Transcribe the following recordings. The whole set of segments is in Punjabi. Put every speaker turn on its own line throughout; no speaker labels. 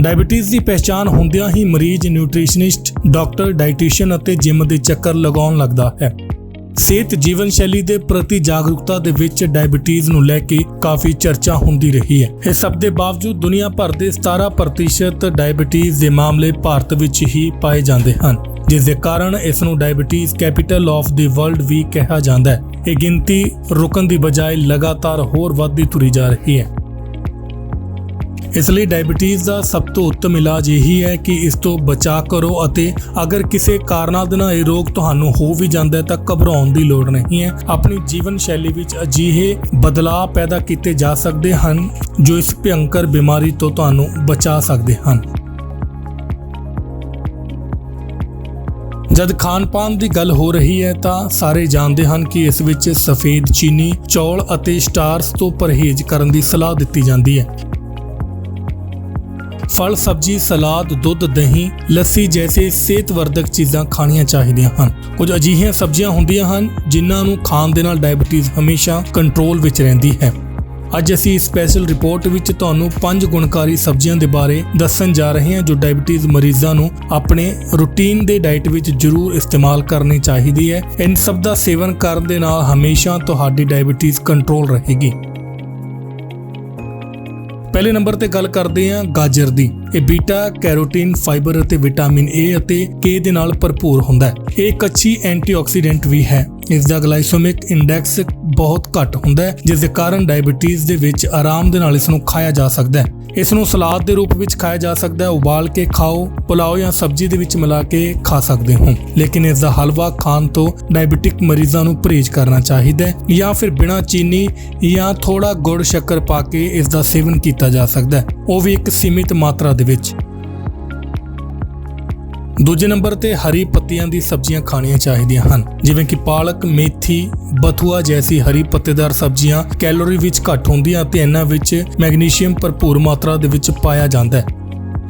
ਡਾਇਬੀਟੀਜ਼ ਦੀ ਪਛਾਣ ਹੁੰਦਿਆਂ ਹੀ ਮਰੀਜ਼ ਨਿਊਟ੍ਰੀਸ਼ਨਿਸਟ, ਡਾਕਟਰ ਡਾਈਟੀਸ਼ੀਅਨ ਅਤੇ ਜਿਮ ਦੇ ਚੱਕਰ ਲਗਾਉਣ ਲੱਗਦਾ ਹੈ। ਸਿਹਤ ਜੀਵਨ ਸ਼ੈਲੀ ਦੇ ਪ੍ਰਤੀ ਜਾਗਰੂਕਤਾ ਦੇ ਵਿੱਚ ਡਾਇਬੀਟੀਜ਼ ਨੂੰ ਲੈ ਕੇ ਕਾਫੀ ਚਰਚਾ ਹੁੰਦੀ ਰਹੀ ਹੈ। ਇਸ ਸਭ ਦੇ ਬਾਵਜੂਦ ਦੁਨੀਆ ਭਰ ਦੇ 17% ਡਾਇਬੀਟੀਜ਼ ਦੇ ਮਾਮਲੇ ਭਾਰਤ ਵਿੱਚ ਹੀ ਪਾਏ ਜਾਂਦੇ ਹਨ, ਜਿਸ ਦੇ ਕਾਰਨ ਇਸ ਨੂੰ diabetes capital of the world ਵੀ ਕਿਹਾ ਜਾਂਦਾ ਹੈ। ਇਹ ਗਿਣਤੀ ਰੁਕਣ ਦੀ ਬਜਾਏ ਲਗਾਤਾਰ ਹੋਰ ਵੱਧਦੀ ਤੁਰੀ ਜਾ ਰਹੀ ਹੈ। ਇਸ ਲਈ ਡਾਇਬੀਟੀਜ਼ ਦਾ ਸਭ ਤੋਂ ਉੱਤਮ ਇਲਾਜ ਇਹੀ ਹੈ ਕਿ ਇਸ ਤੋਂ ਬਚਾਅ ਕਰੋ ਅਤੇ ਅਗਰ ਕਿਸੇ ਕਾਰਨਾਂ ਦੇ ਨਾਲ ਇਹ ਰੋਗ ਤੁਹਾਨੂੰ ਹੋ ਵੀ ਜਾਂਦਾ ਹੈ ਤਾਂ ਘਬਰਾਉਣ ਦੀ ਲੋੜ ਨਹੀਂ ਹੈ ਆਪਣੀ ਜੀਵਨ ਸ਼ੈਲੀ ਵਿੱਚ ਅਜਿਹੇ ਬਦਲਾਅ ਪੈਦਾ ਕੀਤੇ ਜਾ ਸਕਦੇ ਹਨ ਜੋ ਇਸ ਭਿਅੰਕਰ ਬਿਮਾਰੀ ਤੋਂ ਤੁਹਾਨੂੰ ਬਚਾ ਸਕਦੇ ਹਨ ਜਦ ਖਾਣ-ਪਾਨ ਦੀ ਗੱਲ ਹੋ ਰਹੀ ਹੈ ਤਾਂ ਸਾਰੇ ਜਾਣਦੇ ਹਨ ਕਿ ਇਸ ਵਿੱਚ ਸਫੇਦ ਚੀਨੀ, ਚੌਲ ਅਤੇ ਸਟਾਰਸ ਤੋਂ ਪਰਹੇਜ਼ ਕਰਨ ਦੀ ਸਲਾਹ ਦਿੱਤੀ ਜਾਂਦੀ ਹੈ। ਫਲ, ਸਬਜ਼ੀ, ਸਲਾਦ, ਦੁੱਧ, ਦਹੀਂ, ਲੱਸੀ ਜੈਸੇ ਸਿਹਤਵਰਧਕ ਚੀਜ਼ਾਂ ਖਾਣੀਆਂ ਚਾਹੀਦੀਆਂ ਹਨ। ਕੁਝ ਅਜਿਹੀਆਂ ਸਬਜ਼ੀਆਂ ਹੁੰਦੀਆਂ ਹਨ ਜਿਨ੍ਹਾਂ ਨੂੰ ਖਾਣ ਦੇ ਨਾਲ ਡਾਇਬੀਟੀਜ਼ ਹਮੇਸ਼ਾ ਕੰਟਰੋਲ ਵਿੱਚ ਰਹਿੰਦੀ ਹੈ। ਅੱਜ ਅਸੀਂ ਇਸ ਸਪੈਸ਼ਲ ਰਿਪੋਰਟ ਵਿੱਚ ਤੁਹਾਨੂੰ ਪੰਜ ਗੁਣਕਾਰੀ ਸਬਜ਼ੀਆਂ ਦੇ ਬਾਰੇ ਦੱਸਣ ਜਾ ਰਹੇ ਹਾਂ ਜੋ ਡਾਇਬੀਟੀਜ਼ ਮਰੀਜ਼ਾਂ ਨੂੰ ਆਪਣੇ ਰੂਟੀਨ ਦੇ ਡਾਈਟ ਵਿੱਚ ਜ਼ਰੂਰ ਇਸਤੇਮਾਲ ਕਰਨੀ ਚਾਹੀਦੀ ਹੈ। ਇਨ ਸਭ ਦਾ ਸੇਵਨ ਕਰਨ ਦੇ ਨਾਲ ਹਮੇਸ਼ਾ ਤੁਹਾਡੀ ਡਾਇਬੀਟੀਜ਼ ਕੰਟਰੋਲ ਰਹੇਗੀ। ਪਹਿਲੇ ਨੰਬਰ ਤੇ ਗੱਲ ਕਰਦੇ ਹਾਂ ਗਾਜਰ ਦੀ। ਇਹ ਬੀਟਾ, ਕੈਰੋਟਿਨ, ਫਾਈਬਰ ਅਤੇ ਵਿਟਾਮਿਨ ਏ ਅਤੇ ਕੇ ਦੇ ਨਾਲ ਭਰਪੂਰ ਹੁੰਦਾ ਹੈ। ਇਹ ਇੱਕ ਅੱਛੀ ਐਂਟੀਆਕਸੀਡੈਂਟ ਵੀ ਹੈ। ਇਸ ਦਾ ਗਲਾਈਸੋਮਿਕ ਇੰਡੈਕਸ ਬਹੁਤ ਘੱਟ ਹੁੰਦਾ ਹੈ, ਜਿਸ ਦੇ ਕਾਰਨ ਡਾਇਬੀਟੀਜ਼ ਦੇ ਵਿੱਚ ਆਰਾਮ ਦੇ ਨਾਲ ਇਸ ਨੂੰ ਖਾਇਆ ਜਾ ਸਕਦਾ ਹੈ। ਇਸ ਨੂੰ ਸਲਾਦ ਦੇ ਰੂਪ ਵਿੱਚ ਖਾਇਆ ਜਾ ਸਕਦਾ ਹੈ, ਉਬਾਲ ਕੇ ਖਾਓ, ਪੁਲਾਓ ਜਾਂ ਸਬਜ਼ੀ ਦੇ ਵਿੱਚ ਮਿਲਾ ਕੇ ਖਾ ਸਕਦੇ ਹੋ। ਲੇਕਿਨ ਇਸ ਦਾ ਹਲਵਾ ਖਾਣ ਤੋਂ ਡਾਇਬੀਟਿਕ ਮਰੀਜ਼ਾਂ ਨੂੰ ਪਰਹੇਜ਼ ਕਰਨਾ ਚਾਹੀਦਾ ਹੈ ਜਾਂ ਫਿਰ ਬਿਨਾਂ ਚੀਨੀ ਜਾਂ ਥੋੜਾ ਗੁੜ ਸ਼ੱਕਰ ਪਾ ਕੇ ਇਸ ਦਾ ਸੇਵਨ ਕੀਤਾ ਜਾ ਸਕਦਾ ਹੈ। ਉਹ ਵੀ ਇੱਕ ਸੀਮਿਤ ਮਾਤਰਾ ਦੇ ਵਿੱਚ। ਦੂਜੇ ਨੰਬਰ ਤੇ ਹਰੀ ਪੱਤੀਆਂ ਦੀ ਸਬਜ਼ੀਆਂ ਖਾਣੀਆਂ ਚਾਹੀਦੀਆਂ ਹਨ। ਜਿਵੇਂ ਕਿ ਪਾਲਕ, ਮੇਥੀ, ਬਥੂਆ ਜੈਸੀ ਹਰੀ ਪੱਤੇਦਾਰ ਸਬਜ਼ੀਆਂ ਕੈਲੋਰੀ ਵਿੱਚ ਘੱਟ ਹੁੰਦੀਆਂ ਅਤੇ ਇਹਨਾਂ ਵਿੱਚ ਮੈਗਨੀਸ਼ੀਅਮ ਭਰਪੂਰ ਮਾਤਰਾ ਦੇ ਵਿੱਚ ਪਾਇਆ ਜਾਂਦਾ ਹੈ।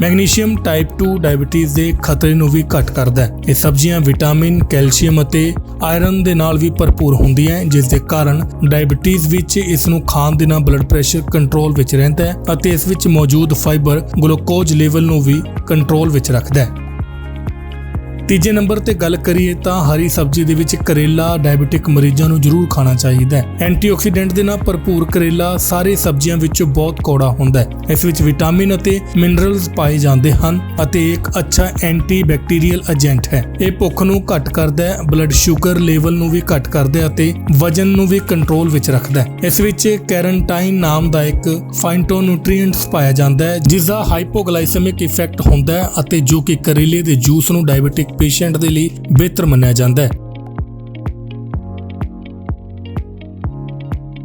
ਮੈਗਨੀਸ਼ੀਅਮ ਟਾਈਪ 2 ਡਾਇਬੀਟੀਜ਼ ਦੇ ਖਤਰੇ ਨੂੰ ਵੀ ਘੱਟ ਕਰਦਾ ਹੈ। ਇਹ ਸਬਜ਼ੀਆਂ ਵਿਟਾਮਿਨ, ਕੈਲਸ਼ੀਅਮ ਅਤੇ ਆਇਰਨ ਦੇ ਨਾਲ ਵੀ ਭਰਪੂਰ ਹੁੰਦੀਆਂ ਜਿਸ ਦੇ ਕਾਰਨ ਡਾਇਬੀਟੀਜ਼ ਵਿੱਚ ਇਸ ਨੂੰ ਖਾਣ ਦੇ ਨਾਲ ਬਲੱਡ ਪ੍ਰੈਸ਼ਰ ਕੰਟਰੋਲ ਵਿੱਚ ਰਹਿੰਦਾ ਹੈ ਅਤੇ ਇਸ ਵਿੱਚ ਮੌਜੂਦ ਫਾਈਬਰ ਗਲੂਕੋਜ਼ ਲੈਵਲ ਨੂੰ ਵੀ ਕੰਟਰੋਲ ਵਿੱਚ ਰੱਖਦਾ ਹੈ। ਤੀਜੇ ਨੰਬਰ ਤੇ ਗੱਲ ਕਰੀਏ ਤਾਂ ਹਰੀ ਸਬਜ਼ੀ ਦੇ ਵਿੱਚ ਕਰੇਲਾ, ਡਾਇਬੀਟਿਕ ਮਰੀਜ਼ਾਂ ਨੂੰ ਜ਼ਰੂਰ ਖਾਣਾ ਚਾਹੀਦਾ ਹੈ। ਐਂਟੀਆਕਸੀਡੈਂਟ ਦੇ ਨਾਲ ਭਰਪੂਰ ਕਰੇਲਾ ਸਾਰੇ ਸਬਜ਼ੀਆਂ ਵਿੱਚੋਂ ਬਹੁਤ ਕੌੜਾ ਹੁੰਦਾ ਹੈ। ਇਸ ਵਿੱਚ ਵਿਟਾਮਿਨ ਅਤੇ ਮਿਨਰਲਸ ਪਾਏ ਜਾਂਦੇ ਹਨ ਅਤੇ ਇੱਕ ਅੱਛਾ ਐਂਟੀ ਬੈਕਟੀਰੀਅਲ ਏਜੰਟ ਹੈ। ਇਹ ਭੁੱਖ ਨੂੰ ਘੱਟ ਕਰਦਾ ਹੈ, ਬਲੱਡ ਸ਼ੂਗਰ ਲੈਵਲ ਨੂੰ ਵੀ ਘੱਟ ਕਰਦਾ ਹੈ ਅਤੇ ਵਜਨ ਨੂੰ ਵੀ ਕੰਟਰੋਲ ਵਿੱਚ ਰੱਖਦਾ ਹੈ। ਇਸ ਵਿੱਚ ਕੈਰਨਟਾਈਨ ਨਾਮ ਦਾ ਇੱਕ ਫਾਈਟੋਨਿਊਟ੍ਰੀਐਂਟਸ ਪਾਇਆ ਜਾਂਦਾ ਹੈ ਜਿਸ ਦਾ ਹਾਈਪੋਗਲਾਈਸੈਮਿਕ ਇਫੈਕਟ ਹੁੰਦਾ ਹੈ ਅਤੇ ਜੋ ਕਿ ਕਰੇਲੇ ਦੇ ਜੂਸ ਨੂੰ ਡਾਇਬੀਟਿਕ ਪੇਸ਼ੈਂਟ ਦੇ ਲਈ ਬਿਹਤਰ ਮੰਨਿਆ ਜਾਂਦਾ ਹੈ।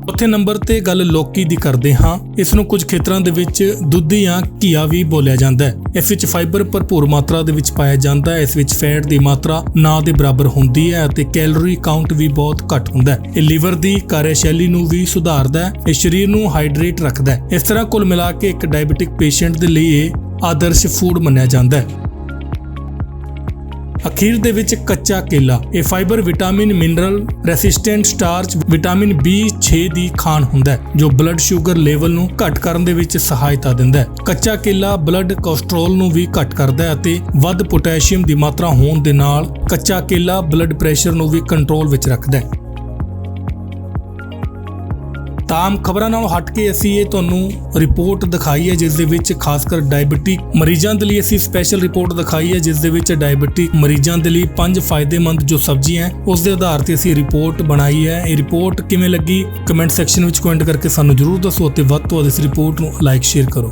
ਚੌਥੇ ਨੰਬਰ ਤੇ ਗੱਲ ਲੌਕੀ ਦੀ ਕਰਦੇ ਹਾਂ। ਇਸ ਨੂੰ ਕੁਝ ਖੇਤਰਾਂ ਦੇ ਵਿੱਚ ਦੁੱਧ ਜਾਂ ਘੀਆ ਵੀ ਬੋਲਿਆ ਜਾਂਦਾ ਹੈ। ਇਸ ਵਿੱਚ ਫਾਈਬਰ ਭਰਪੂਰ ਮਾਤਰਾ ਦੇ ਵਿੱਚ ਪਾਇਆ ਜਾਂਦਾ ਹੈ। ਇਸ ਵਿੱਚ ਫੈਟ ਦੀ ਮਾਤਰਾ ਨਾ ਦੇ ਬਰਾਬਰ ਹੁੰਦੀ ਹੈ ਅਤੇ ਕੈਲੋਰੀ ਕਾਊਂਟ ਵੀ ਬਹੁਤ ਘੱਟ ਹੁੰਦਾ ਹੈ। ਇਹ ਲੀਵਰ ਦੀ ਕਾਰਜਸ਼ੈਲੀ ਨੂੰ ਵੀ ਸੁਧਾਰਦਾ ਹੈ। ਇਹ ਸਰੀਰ ਨੂੰ ਹਾਈਡਰੇਟ ਰੱਖਦਾ ਹੈ। ਇਸ ਤਰ੍ਹਾਂ ਕੁੱਲ ਮਿਲਾ ਕੇ ਇੱਕ ਡਾਇਬੀਟਿਕ ਪੇਸ਼ੈਂਟ ਦੇ ਲਈ ਇਹ ਆਦਰਸ਼ ਫੂਡ ਮੰਨਿਆ ਜਾਂਦਾ ਹੈ। ਅਖੀਰ ਦੇ ਵਿੱਚ ਕੱਚਾ ਕੇਲਾ। ਇਹ fibre vitamin mineral resistant starch vitamin B6 ਦੀ ਖਾਣ ਹੁੰਦਾ ਹੈ, ਜੋ ਬਲੱਡ ਸ਼ੂਗਰ ਲੈਵਲ ਨੂੰ ਘੱਟ ਕਰਨ ਦੇ ਵਿੱਚ ਸਹਾਇਤਾ ਦਿੰਦਾ ਹੈ। ਕੱਚਾ ਕੇਲਾ ਬਲੱਡ ਕੋਲੇਸਟ੍ਰੋਲ ਨੂੰ ਵੀ ਘੱਟ ਕਰਦਾ ਹੈ ਅਤੇ ਵੱਧ ਪੋਟਾਸ਼ੀਅਮ ਦੀ ਮਾਤਰਾ ਹੋਣ ਦੇ ਨਾਲ ਕੱਚਾ ਕੇਲਾ ਬਲੱਡ ਪ੍ਰੈਸ਼ਰ ਨੂੰ ਵੀ ਕੰਟਰੋਲ ਵਿੱਚ ਰੱਖਦਾ ਹੈ। ਆਮ ਖਬਰਾਂ ਨਾਲੋਂ ਹਟ ਕੇ ਅਸੀਂ ਇਹ ਤੁਹਾਨੂੰ ਰਿਪੋਰਟ ਦਿਖਾਈ ਹੈ, ਜਿਸ ਦੇ ਵਿੱਚ ਖਾਸ ਕਰ ਡਾਇਬੀਟਿਕ ਮਰੀਜ਼ਾਂ ਦੇ ਲਈ ਅਸੀਂ ਸਪੈਸ਼ਲ ਰਿਪੋਰਟ ਦਿਖਾਈ ਹੈ, ਜਿਸ ਦੇ ਵਿੱਚ ਡਾਇਬੀਟਿਕ ਮਰੀਜ਼ਾਂ ਦੇ ਲਈ ਪੰਜ ਫਾਇਦੇਮੰਦ ਜੋ ਸਬਜ਼ੀਆਂ ਹੈ, ਉਸ ਦੇ ਆਧਾਰ ਤੇ ਅਸੀਂ ਰਿਪੋਰਟ ਬਣਾਈ ਹੈ। ਇਹ ਰਿਪੋਰਟ ਕਿਵੇਂ ਲੱਗੀ? ਕਮੈਂਟ ਸੈਕਸ਼ਨ ਵਿੱਚ ਕਮੈਂਟ ਕਰਕੇ ਸਾਨੂੰ ਜਰੂਰ ਦੱਸੋ ਅਤੇ ਵੱਧ ਤੋਂ ਵੱਧ ਇਸ ਰਿਪੋਰਟ ਨੂੰ ਲਾਈਕ ਸ਼ੇਅਰ ਕਰੋ।